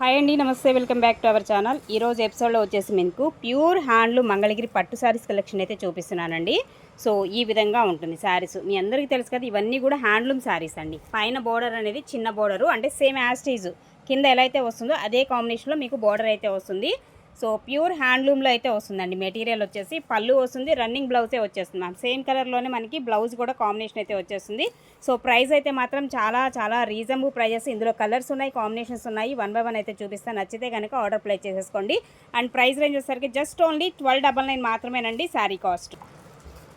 Hi అండి నమస్తే welcome back to our channel. ఈరోజు ఎపిసోడ్లో వచ్చేసి మీకు ప్యూర్ హ్యాండ్లు మంగళగిరి పట్టు శారీస్ కలెక్షన్ అయితే చూపిస్తున్నానండి. సో ఈ విధంగా ఉంటుంది శారీస్. మీ అందరికీ తెలుసు కదా ఇవన్నీ కూడా హ్యాండ్లూమ్ శారీస్ అండి. పైన బోర్డర్ అనేది చిన్న బోర్డరు అంటే సేమ్ యాస్టీజ్ కింద ఎలా అయితే వస్తుందో అదే కాంబినేషన్లో మీకు బోర్డర్ అయితే వస్తుంది. సో ప్యూర్ హ్యాండ్లూమ్లో అయితే వస్తుందండి. మెటీరియల్ వచ్చేసి పళ్ళు వస్తుంది రన్నింగ్ బ్లౌజే వచ్చేస్తుంది మ్యామ్. సేమ్ కలర్లోనే మనకి బ్లౌజ్ కూడా కాంబినేషన్ అయితే వచ్చేస్తుంది. సో ప్రైస్ అయితే మాత్రం చాలా చాలా రీజనబుల్ ప్రైజెస్. ఇందులో కలర్స్ ఉన్నాయి కాంబినేషన్స్ ఉన్నాయి. వన్ బై వన్ అయితే చూపిస్తాను నచ్చితే కనుక ఆర్డర్ ప్లేస్ చేసేసుకోండి. అండ్ ప్రైస్ రేంజ్ వచ్చేసరికి just only twelve double nine మాత్రమేనండి sari cost.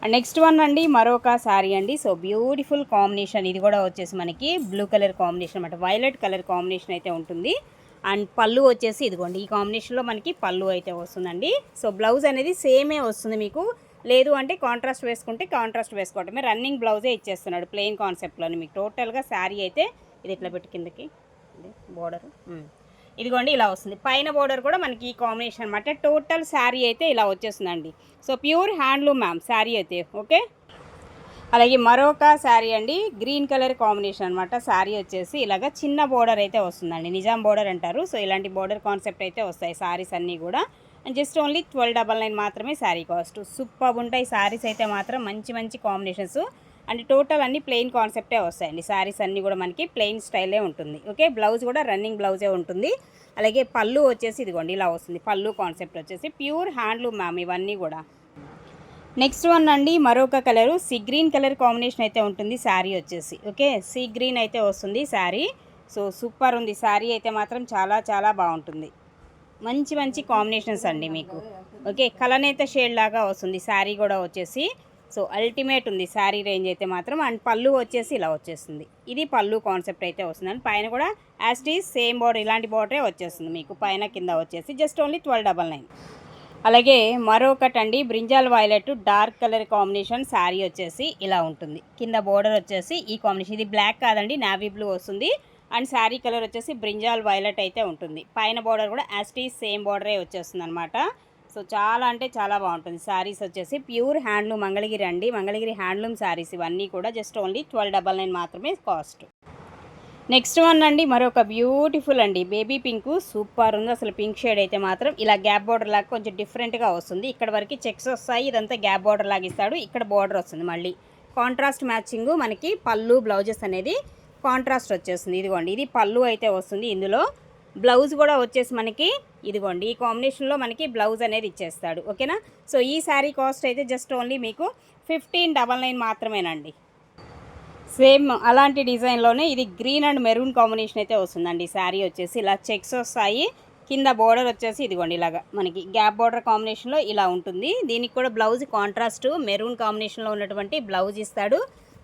And next one అండి మరొక శారీ అండి. So beautiful combination. ఇది కూడా వచ్చేసి మనకి బ్లూ కలర్ కాంబినేషన్ అనమాట వైలెట్ కలర్ కాంబినేషన్ అయితే ఉంటుంది. అండ్ పళ్ళు వచ్చేసి ఇదిగోండి. ఈ కాంబినేషన్లో మనకి పళ్ళు అయితే వస్తుందండి. సో బ్లౌజ్ అనేది సేమే వస్తుంది మీకు. లేదు అంటే కాంట్రాస్ట్ వేసుకుంటే కాంట్రాస్ట్ వేసుకోవటమే. రన్నింగ్ బ్లౌజే ఇచ్చేస్తున్నాడు ప్లెయిన్ కాన్సెప్ట్లోని మీకు. టోటల్గా శారీ అయితే ఇది ఇట్లా పెట్టి కిందకి? బోర్డర్. ఇదిగోండి ఇలా వస్తుంది. పైన బోర్డర్ కూడా మనకి ఈ కాంబినేషన్ అనమాట టోటల్ శారీ అయితే ఇలా వచ్చేస్తుందండి. So pure handloom ma'am sari అయితే. ఓకే? అలాగే మరొక శారీ అండి గ్రీన్ కలర్ కాంబినేషన్ అనమాట శారీ వచ్చేసి ఇలాగ చిన్న బోర్డర్ అయితే వస్తుందండి. నిజాం బోర్డర్ అంటారు. సో ఇలాంటి బోర్డర్ కాన్సెప్ట్ అయితే వస్తాయి శారీస్ అన్నీ కూడా. And just only twelve double nine మాత్రమే శారీ కాస్ట్. సూపర్ ఉంటాయి శారీస్ అయితే మాత్రం మంచి మంచి కాంబినేషన్స్. అండ్ టోటల్ అన్ని ప్లెయిన్ కాన్సెప్టే వస్తాయండి. శారీస్ అన్నీ కూడా మనకి ప్లెయిన్ స్టైలే ఉంటుంది. ఓకే బ్లౌజ్ కూడా రన్నింగ్ బ్లౌజే ఉంటుంది. అలాగే పళ్ళు వచ్చేసి ఇదిగోండి ఇలా వస్తుంది. పళ్ళు కాన్సెప్ట్ వచ్చేసి ప్యూర్ హ్యాండ్లూమ్ మ్యామ్ ఇవన్నీ కూడా. నెక్స్ట్ వన్ అండి మరొక colour. Sea green colour combination అయితే ఉంటుంది శారీ వచ్చేసి. ఓకే? సీ గ్రీన్ అయితే వస్తుంది శారీ. సో సూపర్ ఉంది. శారీ అయితే మాత్రం చాలా చాలా బాగుంటుంది. మంచి మంచి కాంబినేషన్స్ అండి మీకు. ఓకే? కలనేత షేడ్ లాగా వస్తుంది. శారీ కూడా వచ్చేసి. సో అల్టిమేట్ ఉంది. శారీ రేంజ్ అయితే మాత్రం. అండ్ పళ్ళు వచ్చేసి ఇలా వచ్చేస్తుంది. ఇది పళ్ళు కాన్సెప్ట్ అయితే వస్తుంది అండ్ పైన కూడా యాస్టీస్ సేమ్ బోర్డర్ ఇలాంటి బోర్డరే వచ్చేస్తుంది మీకు. పైన కింద వచ్చేసి. Just only twelve double nine. అలాగే మరొకటండి brinjal violet dark colour combination sari వచ్చేసి ఇలా ఉంటుంది. కింద బోర్డర్ వచ్చేసి ఈ కాంబినేషన్. ఇది బ్లాక్ కాదండి నావీ బ్లూ వస్తుంది. అండ్ శారీ కలర్ వచ్చేసి బ్రింజాల్ వైలెట్ అయితే ఉంటుంది. పైన బోర్డర్ కూడా యాస్టీ సేమ్ బోర్డరే వచ్చేస్తుంది అనమాట సో చాలా అంటే చాలా బాగుంటుంది. శారీస్ వచ్చేసి ప్యూర్ హ్యాండ్లూమ్ మంగళగిరి అండి మంగళగిరి హ్యాండ్లూమ్ శారీస్ ఇవన్నీ కూడా just only twelve double nine మాత్రమే కాస్ట్. నెక్స్ట్ వన్ అండి మరొక బ్యూటిఫుల్ అండి. బేబీ పింక్ సూపర్ ఉంది. అసలు పింక్ షేడ్ అయితే మాత్రం ఇలా గ్యాప్ బార్డర్ లాగా కొంచెం డిఫరెంట్గా వస్తుంది. ఇక్కడ వరకు చెక్స్ వస్తాయి ఇదంతా గ్యాప్ బార్డర్ లాగా ఇస్తాడు. ఇక్కడ బార్డర్ వస్తుంది మళ్ళీ. కాంట్రాస్ట్ మ్యాచింగ్ మనకి పళ్ళు బ్లౌజెస్ అనేది కాంట్రాస్ట్ వచ్చేస్తుంది. ఇదిగోండి ఇది పళ్ళు అయితే వస్తుంది ఇందులో. బ్లౌజ్ కూడా వచ్చేసి మనకి ఇదిగోండి ఈ కాంబినేషన్లో మనకి బ్లౌజ్ అనేది ఇచ్చేస్తాడు. ఓకేనా సో ఈ శారీ కాస్ట్ అయితే జస్ట్ ఓన్లీ మీకు ఫిఫ్టీన్ డబల్ నైన్ మాత్రమేనండి. సేమ్ అలాంటి డిజైన్లోనే ఇది గ్రీన్ అండ్ మెరూన్ కాంబినేషన్ అయితే వస్తుందండి. శారీ వచ్చేసి ఇలా చెక్స్ వస్తాయి. కింద బోర్డర్ వచ్చేసి ఇదిగోండి ఇలాగా మనకి గ్యాప్ బోర్డర్ కాంబినేషన్లో ఇలా ఉంటుంది. దీనికి కూడా బ్లౌజ్ కాంట్రాస్ట్ మెరూన్ కాంబినేషన్లో ఉన్నటువంటి బ్లౌజ్ ఇస్తాడు.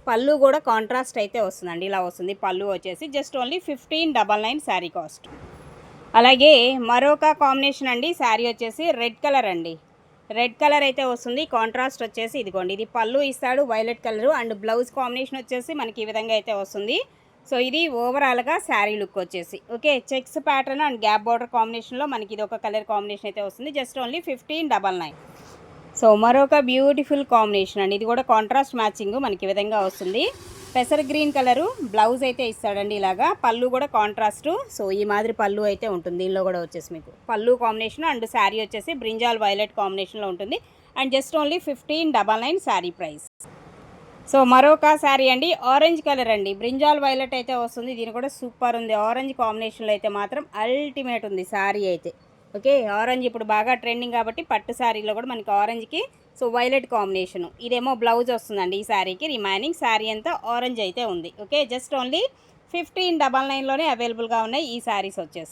పళ్ళు కూడా కాంట్రాస్ట్ అయితే వస్తుందండి. ఇలా వస్తుంది. పళ్ళు వచ్చేసి just only fifteen double nine sari cost. అలాగే మరొక కాంబినేషన్ అండి. శారీ వచ్చేసి రెడ్ కలర్ అండి. రెడ్ కలర్ అయితే వస్తుంది. కాంట్రాస్ట్ వచ్చేసి ఇదిగోండి ఇది పళ్ళు ఇస్తాడు violet colour and blouse combination వచ్చేసి మనకి ఈ విధంగా అయితే వస్తుంది. సో ఇది ఓవరాల్గా శారీ లుక్ వచ్చేసి okay? Checks pattern and gap border కాంబినేషన్లో మనకి ఇది ఒక కలర్ కాంబినేషన్ అయితే వస్తుంది. Just only fifteen double nine. So మరొక బ్యూటిఫుల్ కాంబినేషన్ అండి. ఇది కూడా కాంట్రాస్ట్ మ్యాచింగ్ మనకి ఈ విధంగా వస్తుంది. పెసర్ గ్రీన్ కలరు బ్లౌజ్ అయితే ఇస్తాడండి ఇలాగా. పళ్ళు కూడా కాంట్రాస్ట్ సో ఈ మాదిరి పళ్ళు అయితే ఉంటుంది. దీనిలో కూడా వచ్చేసి మీకు పళ్ళు కాంబినేషన్ అండ్ శారీ వచ్చేసి బ్రింజాల్ వైలెట్ కాంబినేషన్లో ఉంటుంది. And just only fifteen double nine sari price so మరొక శారీ అండి. ఆరెంజ్ కలర్ అండి. బ్రింజాల్ వైలెట్ అయితే వస్తుంది. దీని కూడా సూపర్ ఉంది. ఆరెంజ్ కాంబినేషన్లో అయితే మాత్రం అల్టిమేట్ ఉంది శారీ అయితే. ఓకే? ఆరెంజ్ ఇప్పుడు బాగా ట్రెండింగ్ కాబట్టి పట్టు శారీలో కూడా మనకి ఆరెంజ్కి సో వైలెట్ కాంబినేషన్. ఇదేమో బ్లౌజ్ వస్తుందండి ఈ శారీకి. రిమైనింగ్ శారీ అంతా ఆరెంజ్ అయితే ఉంది. Okay just only fifteen double నైన్లోనే అవైలబుల్గా ఉన్నాయి ఈ శారీస్ వచ్చేసి.